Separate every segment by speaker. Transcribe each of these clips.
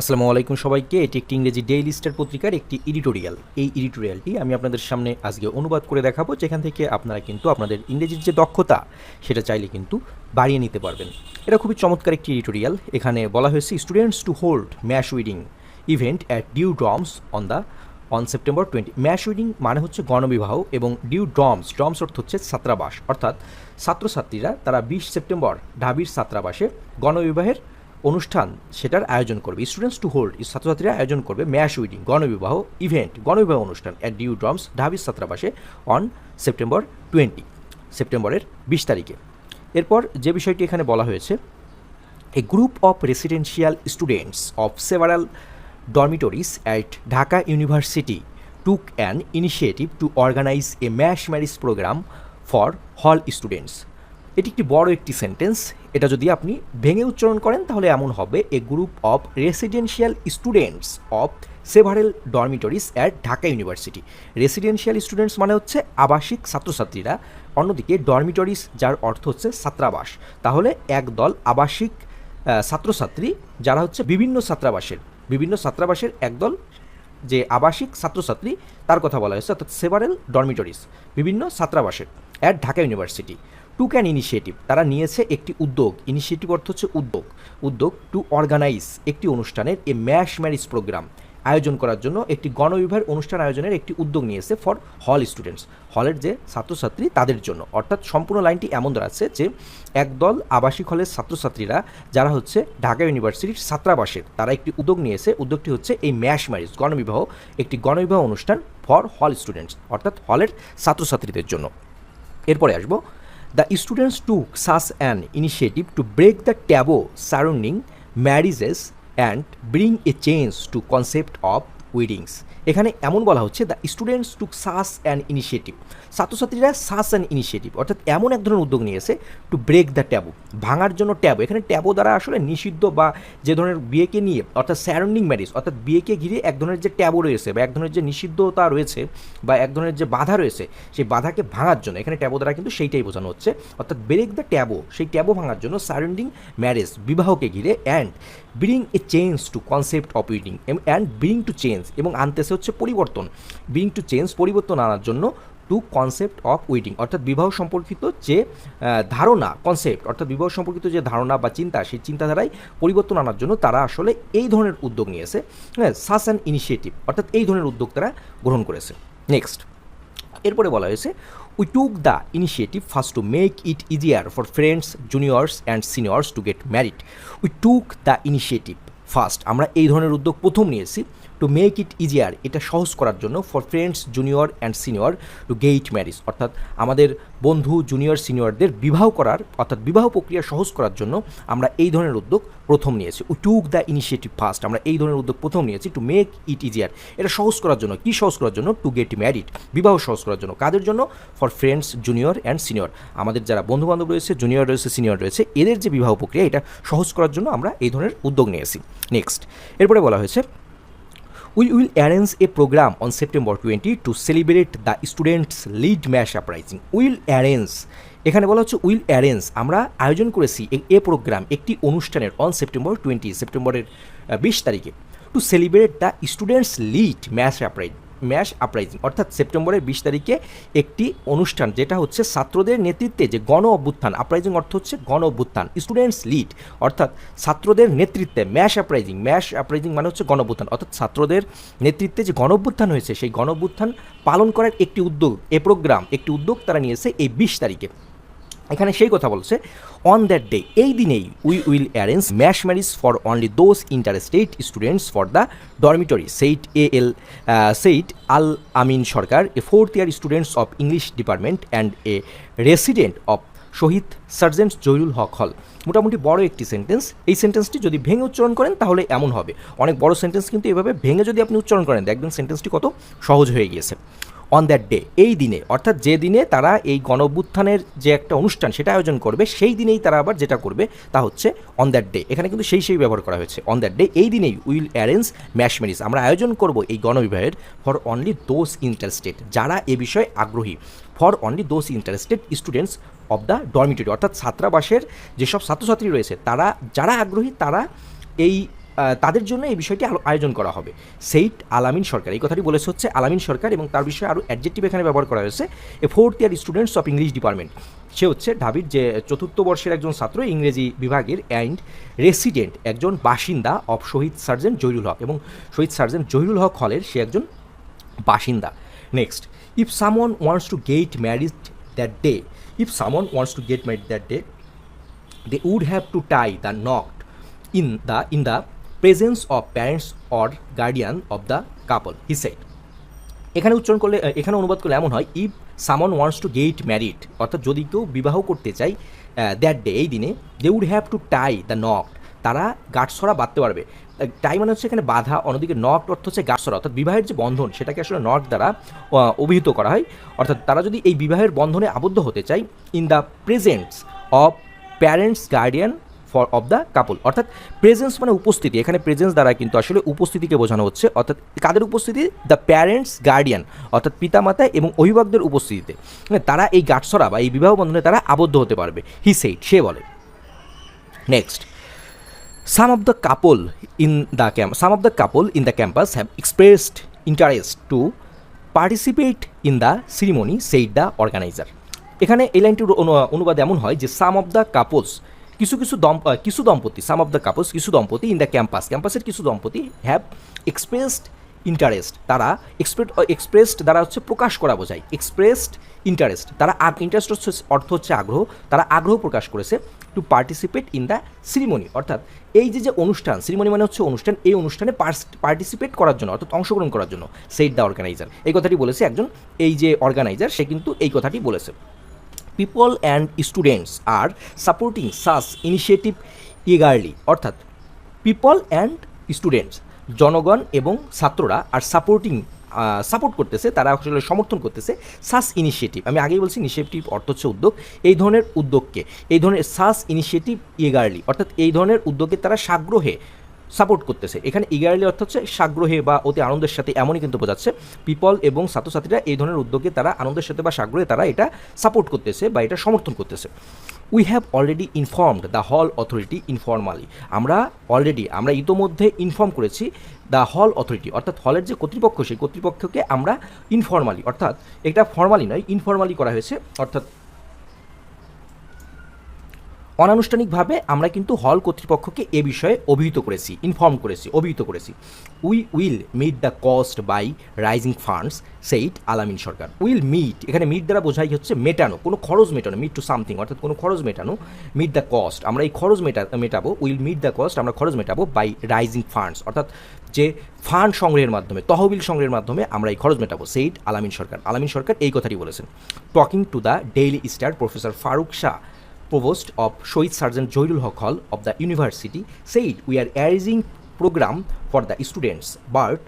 Speaker 1: আসসালামু আলাইকুম সবাইকে। এটি একটি ইংরেজি ডেইলি স্টার পত্রিকার একটি এডিটোরিয়াল এই এডিটোরিয়ালটি আমি আপনাদের সামনে আজকে অনুবাদ করে দেখাবো, যেখান থেকে আপনারা কিন্তু আপনাদের ইংরেজির যে দক্ষতা, সেটা চাইলে কিন্তু বাড়িয়ে নিতে পারবেন। এটা খুবই চমৎকার একটি এডিটোরিয়াল এখানে বলা হয়েছে students to hold mass wedding event at due dorms on the on September twenty mass wedding মানে হচ্ছে গণবিবাহ এবং ডিউ ড্রমস ড্রমস অর্থ হচ্ছে ছাত্রাবাস। অর্থাৎ ছাত্রছাত্রীরা তারা বিশ সেপ্টেম্বর ঢাবির ছাত্রাবাসে গণবিবাহের অনুষ্ঠান সেটার আয়োজন করবে। স্টুডেন্টস টু হোল্ড ছাত্রছাত্রীরা আয়োজন করবে ম্যাশ উইডিং, গণবিবাহ ইভেন্ট, গণবিবাহ অনুষ্ঠান অ্যাট ডিউ ড্রমস ঢাবির ছাত্রাবাসে অন সেপ্টেম্বর টোয়েন্টি সেপ্টেম্বরের বিশ তারিখে। এরপর যে বিষয়টি এখানে বলা হয়েছে a group of residential students of several dormitories at Dhaka university took an initiative to organise a mass marriage programme for hall students এটি একটি বড় একটি সেন্টেন্স এটা যদি আপনি ভেঙে উচ্চারণ করেন, তাহলে এমন হবে a group of residential students of several dormitories at Dhaka university residential students মানে হচ্ছে আবাসিক ছাত্রছাত্রীরা, অন্যদিকে ডরমিটরিজ যার অর্থ হচ্ছে ছাত্রাবাস। তাহলে একদল আবাসিক ছাত্রছাত্রী যারা হচ্ছে বিভিন্ন ছাত্রাবাসের বিভিন্ন ছাত্রাবাসের একদল যে আবাসিক ছাত্রছাত্রী, তার কথা বলা হয়েছে, অর্থাৎ সেভারেল ডরমিটরিজ বিভিন্ন ছাত্রাবাসের at Dhaka university took an initiative তারা নিয়েছে একটি উদ্যোগ। ইনিশিয়েটিভ অর্থ হচ্ছে উদ্যোগ। উদ্যোগ টু অর্গানাইজ একটি অনুষ্ঠানের এ ম্যাশ ম্যারিজ প্রোগ্রাম আয়োজন করার জন্য একটি গণবিবাহের অনুষ্ঠান আয়োজনের একটি উদ্যোগ নিয়েছে ফর হল স্টুডেন্টস হলের যে ছাত্রছাত্রী তাদের জন্য। অর্থাৎ সম্পূর্ণ লাইনটি এমন দাঁড়াচ্ছে যে একদল আবাসিক হলের ছাত্রছাত্রীরা, যারা হচ্ছে ঢাকা ইউনিভার্সিটির ছাত্রাবাসের তারা একটি উদ্যোগ নিয়েছে। উদ্যোগটি হচ্ছে এই ম্যাশ ম্যারিজ গণবিবাহ, একটি গণবিবাহ অনুষ্ঠান ফর হল স্টুডেন্টস অর্থাৎ হলের ছাত্রছাত্রীদের জন্য। এরপরে আসব the students took such an initiative to break the taboo surrounding marriages and bring a change to concept of weddings এখানে এমন বলা হচ্ছে the students took such an initiative ছাত্রছাত্রীরা সাস অ্যান্ড ইনিশিয়েটিভ অর্থাৎ এমন এক ধরনের উদ্যোগ নিয়েছে টু ব্রেক দ্য ট্যাবু ভাঙার জন্য ট্যাবু এখানে ট্যাবো দ্বারা আসলে নিষিদ্ধ বা যে ধরনের বিয়েকে নিয়ে, অর্থাৎ স্যারাউন্ডিং ম্যারিজ অর্থাৎ বিয়েকে ঘিরে এক ধরনের যে ট্যাবু রয়েছে বা এক ধরনের যে নিষিদ্ধতা রয়েছে বা এক ধরনের যে বাধা রয়েছে, সেই বাধাকে ভাঙার জন্য, এখানে ট্যাবো দ্বারা কিন্তু সেইটাই বোঝানো হচ্ছে। অর্থাৎ ব্রেক দ্য ট্যাবো সেই ট্যাবো ভাঙার জন্য সারাউন্ডিং ম্যারেজ বিবাহকে ঘিরে and bring a change to concept of wedding and bring to change এবং আনতেছে হচ্ছে পরিবর্তন। ব্রিং টু চেঞ্জ পরিবর্তন আনার জন্য টু কনসেপ্ট অফ উইডিং অর্থাৎ বিবাহ সম্পর্কিত যে ধারণা কনসেপ্ট অর্থাৎ বিবাহ সম্পর্কিত যে ধারণা বা চিন্তা, সেই চিন্তাধারায় পরিবর্তন আনার জন্য তারা আসলে এই ধরনের উদ্যোগ নিয়েছে। হ্যাঁ সাস অ্যান্ড ইনিশিয়েটিভ অর্থাৎ এই ধরনের উদ্যোগ তারা গ্রহণ করেছে। নেক্সট এরপরে বলা হয়েছে we took the initiative first to make it easier for friends juniors and seniors to get married we took the initiative first. আমরা এই ধরনের উদ্যোগ প্রথম নিয়েছি টু মেক ইট ইজিয়ার এটা সহজ করার জন্য for friends junior and senior to get marriage অর্থাৎ আমাদের বন্ধু জুনিয়র সিনিয়রদের বিবাহ করার, অর্থাৎ বিবাহ প্রক্রিয়া সহজ করার জন্য আমরা এই ধরনের উদ্যোগ প্রথম নিয়েছি। টুক দ্য ইনিশিয়েটিভ ফার্স্ট আমরা এই ধরনের উদ্যোগ প্রথম নিয়েছি টু মেক ইট ইজিয়ার এটা সহজ করার জন্য, কী সহজ করার জন্য? টু গেট ম্যারিড বিবাহ সহজ করার জন্য। কাদের জন্য? For friends junior and senior আমাদের যারা বন্ধু বান্ধব রয়েছে জুনিয়র রয়েছে সিনিয়র রয়েছে, এদের যে বিবাহ প্রক্রিয়া, এটা সহজ করার জন্য আমরা এই ধরনের উদ্যোগ নিয়েছি। নেক্সট এরপরে বলা হয়েছে we will arrange a programme on September twenty to celebrate the students led mass uprising will arrange এখানে বলা হচ্ছে উইল অ্যারেঞ্জ আমরা আয়োজন করেছি এ- প্রোগ্রাম একটি অনুষ্ঠানের অন সেপ্টেম্বর টোয়েন্টি সেপ্টেম্বরের বিশ তারিখে to celebrate the students led mass uprise mass uprising, অর্থাৎ সেপ্টেম্বরের বিশ তারিখে একটি অনুষ্ঠান, যেটা হচ্ছে ছাত্রদের নেতৃত্বে যে গণ অভ্যুত্থান। আপরাইজিং অর্থ হচ্ছে গণ অভ্যুত্থান স্টুডেন্টস লিড অর্থাৎ ছাত্রদের নেতৃত্বে ম্যাশ আপরাইজিং ম্যাশ আপরাইজিং মানে হচ্ছে গণ অভ্যুত্থান, অর্থাৎ ছাত্রদের নেতৃত্বে যে গণ অভ্যুত্থান হয়েছে, সেই গণ অভ্যুত্থান পালন করার একটি উদ্যোগ, এ প্রোগ্রাম একটি উদ্যোগ তারা নিয়েছে এই বিশ তারিখে। এখানে সেই কথা বলছে অন দ্যাট ডে এই দিনেই we will arrange mass marriage for only those interstate students for the dormitory said A L said Al Amin Sarkar a fourth year students of English department and a resident of Shahid sergeant Zahirul Haque hall মোটামুটি বড় একটি sentence এই সেন্টেন্সটি যদি ভেঙে উচ্চারণ করেন, তাহলে এমন হবে। অনেক বড় সেন্টেন্স কিন্তু এভাবে ভেঙে যদি আপনি উচ্চারণ করেন, দেখবেন সেন্টেন্সটি কত সহজ হয়ে গিয়েছে। অন দ্যাট ডে এই দিনে, অর্থাৎ যে দিনে তারা এই গণঅভ্যুত্থানের যে একটা অনুষ্ঠান সেটা আয়োজন করবে, সেই দিনেই তারা আবার যেটা করবে তা হচ্ছে অন দ্যাট ডে এখানে কিন্তু সেই সেই ব্যবহার করা হয়েছে। অন দ্যাট ডে এই দিনেই উইল অ্যারেঞ্জ ম্যাশমেরিজ। আমরা আয়োজন করব এই গণবিবাহের ফর অনলি দোজ ইন্টারেস্টেড যারা এ বিষয়ে আগ্রহী। For only those interested students of the dormitory অর্থাৎ ছাত্রাবাসের যেসব ছাত্রছাত্রী রয়েছে, তারা, যারা আগ্রহী, তারা এই তাদের জন্য এই বিষয়টি আয়োজন করা হবে। সেইট আলামিন সরকার, এই কথাটি বলেছে হচ্ছে আলামিন সরকার এবং তার বিষয়ে আরও অ্যাডজেক্টিভ এখানে ব্যবহার করা হয়েছে। A fourth year students of English department সে হচ্ছে ঢাবির যে চতুর্থ বর্ষের একজন ছাত্র, ইংরেজি বিভাগের অ্যান্ড রেসিডেন্ট একজন বাসিন্দা অফ শহীদ সার্জেন্ট জহিরুল হক এবং শহীদ সার্জেন্ট জহিরুল হক হলের সে একজন বাসিন্দা। Next if someone wants to get married that day if someone wants to get married that day they would have to tie the knot in the in the presence of parents or guardian of the couple he said. এখানে উচ্চারণ করলে এখানে অনুবাদ করলে এমন হয় if someone wants to get married অর্থাৎ যদি কেউ বিবাহ করতে চায় দ্যাট ডে এই দিনে they would have to tie the knot তারা গাঁটছড়া বাঁধতে পারবে। টাই মানে হচ্ছে এখানে বাধা, অন্যদিকে নক অর্থ হচ্ছে গাঁটছড়া অর্থাৎ বিবাহের যে বন্ধন, সেটাকে আসলে নক দ্বারা অভিহিত করা হয়। অর্থাৎ তারা যদি এই বিবাহের বন্ধনে আবদ্ধ হতে চায় in the presence of parents guardian for of the couple অর্থাৎ প্রেজেন্স মানে উপস্থিতি। এখানে প্রেজেন্স দ্বারা কিন্তু আসলে উপস্থিতিকে বোঝানো হচ্ছে। অর্থাৎ কাদের উপস্থিতি? দ্য প্যারেন্টস গার্ডিয়ান অর্থাৎ পিতামাতা এবং অভিভাবকদের উপস্থিতিতে। মানে তারা এই গাঁটছড়া বা এই বিবাহ বন্ধনে তারা আবদ্ধ হতে পারবে। হি সেইট সে বলে। Next some of the couple in the camp, some of the couple in the campus have expressed interest to participate in the ceremony, said the organizer. এখানে এই লাইনটির অনুবাদ এমন হয় যে সাম অফ দ্য কাপলস কিছু কিছু দম কিছু দম্পতি সাম অফ দ্য কাপলস কিছু দম্পতি ইন দ্য ক্যাম্পাস ক্যাম্পাসের কিছু দম্পতি হ্যাভ এক্সপ্রেসড ইন্টারেস্ট তারা এক্সপ্রেড এক্সপ্রেসড দ্বারা হচ্ছে প্রকাশ করা বোঝায় এক্সপ্রেসড ইন্টারেস্ট তারা ইন্টারেস্ট হচ্ছে, অর্থ হচ্ছে আগ্রহ, তারা আগ্রহ প্রকাশ করেছে to participate in the ceremony অর্থাৎ এই যে যে অনুষ্ঠান সিরিমনি মানে হচ্ছে অনুষ্ঠান, এই অনুষ্ঠানে পার্টিসিপেট করার জন্য, অর্থাৎ অংশগ্রহণ করার জন্য সেইট দ্য অর্গানাইজার এই কথাটি বলেছে একজন, এই যে অর্গানাইজার সে কিন্তু এই কথাটি বলেছে। People and students are supporting such initiative eagerly অর্থাৎ পিপল অ্যান্ড স্টুডেন্টস জনগণ এবং ছাত্ররা আর সাপোর্টিং সাপোর্ট করতেছে, তারা আসলে সমর্থন করতেছে সাস ইনিশিয়েটিভ আমি আগেই বলছি ইনিশিয়েটিভ অর্থ হচ্ছে উদ্যোগ। এই ধরনের উদ্যোগকে, এই ধরনের সাস ইনিশিয়েটিভ ইগারলি অর্থাৎ এই ধরনের উদ্যোগে তারা সাগ্রহে সাপোর্ট করতেছে। এখানে ইগারলি অর্থ হচ্ছে সাগ্রহে বা অতি আনন্দের সাথে এমনই কিন্তু বোঝাচ্ছে। পিপল এবং ছাত্রছাত্রীরা এই ধরনের উদ্যোগে তারা আনন্দের সাথে বা সাগ্রহে তারা এটা সাপোর্ট করতেছে বা এটা সমর্থন করতেছে। We have already informed the hall authority informally আমরা অলরেডি আমরা ইতোমধ্যে ইনফর্ম করেছি দ্য হল অথরিটি অর্থাৎ হলের যে কর্তৃপক্ষ, সেই কর্তৃপক্ষকে আমরা ইনফর্মালি অর্থাৎ এটা ফর্মালি নয় ইনফর্মালি করা হয়েছে, অর্থাৎ অনানুষ্ঠানিকভাবে আমরা কিন্তু হল কর্তৃপক্ষকে এ বিষয়ে অভিহিত করেছি ইনফর্ম করেছি, অভিহিত করেছি। We will meet the cost by raising funds said Alamin Sarkar will meet এখানে মিট দ্বারা বোঝাই হচ্ছে মেটানো, কোনো খরচ মেটানো মিট টু সামথিং অর্থাৎ কোনো খরচ মেটানো মিট দ্য কস্ট আমরা এই খরচ মেটা, মেটাবো উইল মিট দ্য কস্ট আমরা খরচ মেটাবো বাই রাইজিং ফান্ডস অর্থাৎ যে ফান্ড সংগ্রহের মাধ্যমে, তহবিল সংগ্রহের মাধ্যমে আমরা এই খরচ মেটাবো সেইট আলামিন সরকার আলামিন সরকার এই কথাটি বলেছেন। Talking to the Daily Star professor Farooq Shah provost of Shohid Sergeant Joirul Haq Hall of the university said, we are arranging program for the students, but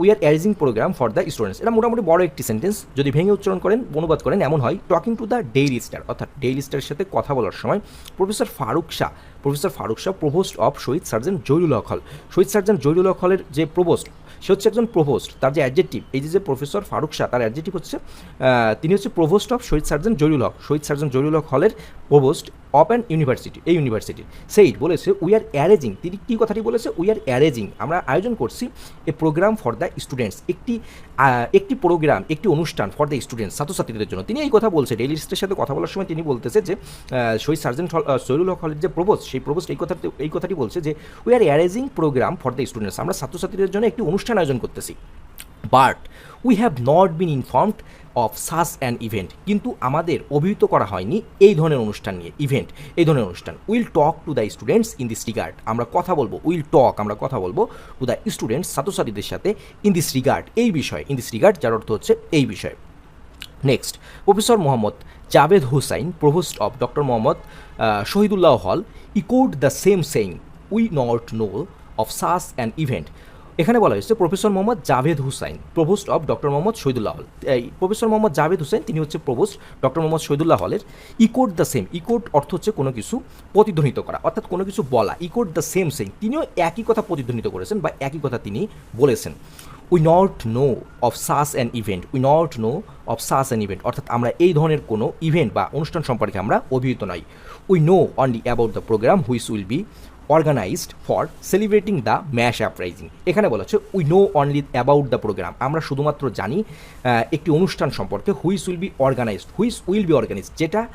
Speaker 1: we are arranging program for the students. এটা মোটামুটি বড় একটি sentence যদি ভেঙে উচ্চারণ করেন, অনুবাদ করেন, এমন হয় talking to the Daily Star অর্থাৎ ডেইলি স্টারের সাথে কথা বলার সময় professor Farooq Shah, professor Farooq Shah provost of Shahid sergeant Zahirul Haque hall Shahid sergeant Zahirul Haque হলের যে প্রভোস্ট সে হচ্ছে একজন প্রভোস্ট তার যে অ্যাডজেক্টিভ এই যে প্রফেসর ফারুক শাহ, তার অ্যাডজেক্টিভ হচ্ছে তিনি হচ্ছে provost of Shahid surgeon Zahirul Haque. Shahid surgeon Zahirul Haque হলের প্রভোস্ট অফ অ্যান ইউনিভার্সিটি এই ইউনিভার্সিটির সেইট বলেছে উই আর অ্যারেজিং তিনি কী কথাটি বলেছে? উই আর অ্যারেজিং আমরা আয়োজন করছি a programme for the students একটি একটি প্রোগ্রাম একটি অনুষ্ঠান ফর দ্য স্টুডেন্টস ছাত্রছাত্রীদের জন্য। তিনি এই কথা বলছে ডেইলি স্টের সাথে কথা বলার সময় তিনি বলতেছে যে শহীদ সার্জেন্ট হল সৈরুল হক হলের যে প্রবোজ সেই প্রবোজ এই কথা এই কথাটি বলছে যে we are arranging programme for the students আমরা ছাত্রছাত্রীদের জন্য একটি অনুষ্ঠান আয়োজন করতেছি। But we have not been informed of such and event কিন্তু আমাদের অভিহিত করা হয়নি এই ধরনের অনুষ্ঠান নিয়ে ইভেন্ট এই ধরনের অনুষ্ঠান। Will talk to the students in this regard আমরা কথা বলব উইল টক আমরা কথা বলব টু দ্য স্টুডেন্টস ছাত্রছাত্রীদের সাথে ইন দিস রিগার্ড এই বিষয়ে ইন দিস রিগার্ড যার অর্থ হচ্ছে এই বিষয়ে। Next professor Mohammad Javed Hussain provost of doctor Mohammad Shahidullah hall echoed the same saying we not know of such and event এখানে বলা হয়েছে professor Mohammad Javed Hussain, provost of doctor Mohammad Shahidullah hall. এই professor Mohammad Javed Hussain, তিনি হচ্ছে provost doctor Mohammad Shahidullah হলের echoed the same. Echoed অর্থ হচ্ছে কোনো কিছু প্রতিধ্বনিত করা, অর্থাৎ কোনো কিছু বলা। Echoed the same same. তিনিও একই কথা প্রতিধ্বনিত করেছেন বা একই কথা তিনি বলেছেন। We not know of such an event we not know of such an event অর্থাৎ আমরা এই ধরনের কোনো ইভেন্ট বা অনুষ্ঠান সম্পর্কে আমরা অভিহিত নই। We know only about the programme which will be organised for celebrating the mass uprising এখানে বলা হচ্ছে we know only about the programme আমরা শুধুমাত্র জানি একটি অনুষ্ঠান সম্পর্কে which will be organised which will be organised যেটা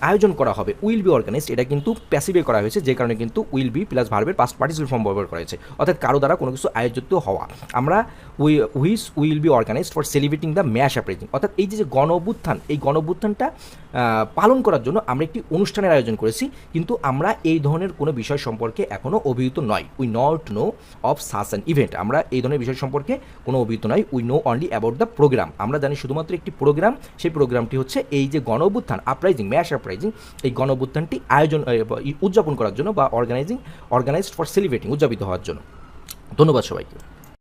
Speaker 1: আয়োজন করা হবে। উইল বি অর্গানাইজড এটা কিন্তু প্যাসিভে করা হয়েছে যে কারণে কিন্তু উইল বি প্লাস ভার্বের পাস্ট পার্টিসিপেট ফর্ম ব্যবহার করা হয়েছে। অর্থাৎ কারও দ্বারা কোনো কিছু আয়োজিত হওয়া। আমরা we which will be organised for celebrating the mass uprising অর্থাৎ এই যে যে গণ অভ্যুত্থান এই গণ অভ্যুত্থানটা আহ, পালন করার জন্য আমরা একটি অনুষ্ঠানের আয়োজন করেছি, কিন্তু আমরা এই ধরনের কোনো বিষয় সম্পর্কে এখনও অভিহিত নয়। We not know of such an event আমরা এই ধরনের বিষয় সম্পর্কে কোনো অভিহিত নয়। We know only about the programme আমরা জানি শুধুমাত্র একটি প্রোগ্রাম সেই প্রোগ্রামটি হচ্ছে এই যে গণ অভ্যুত্থান আপরাইজিং ম্যাশ আপরাইজিং এই গণ অভ্যুত্থানটি আয়োজন উদযাপন করার জন্য বা অর্গানাইজিং অর্গানাইজড ফর সেলিব্রেটিং উদযাপিত হওয়ার জন্য। ধন্যবাদ সবাইকে।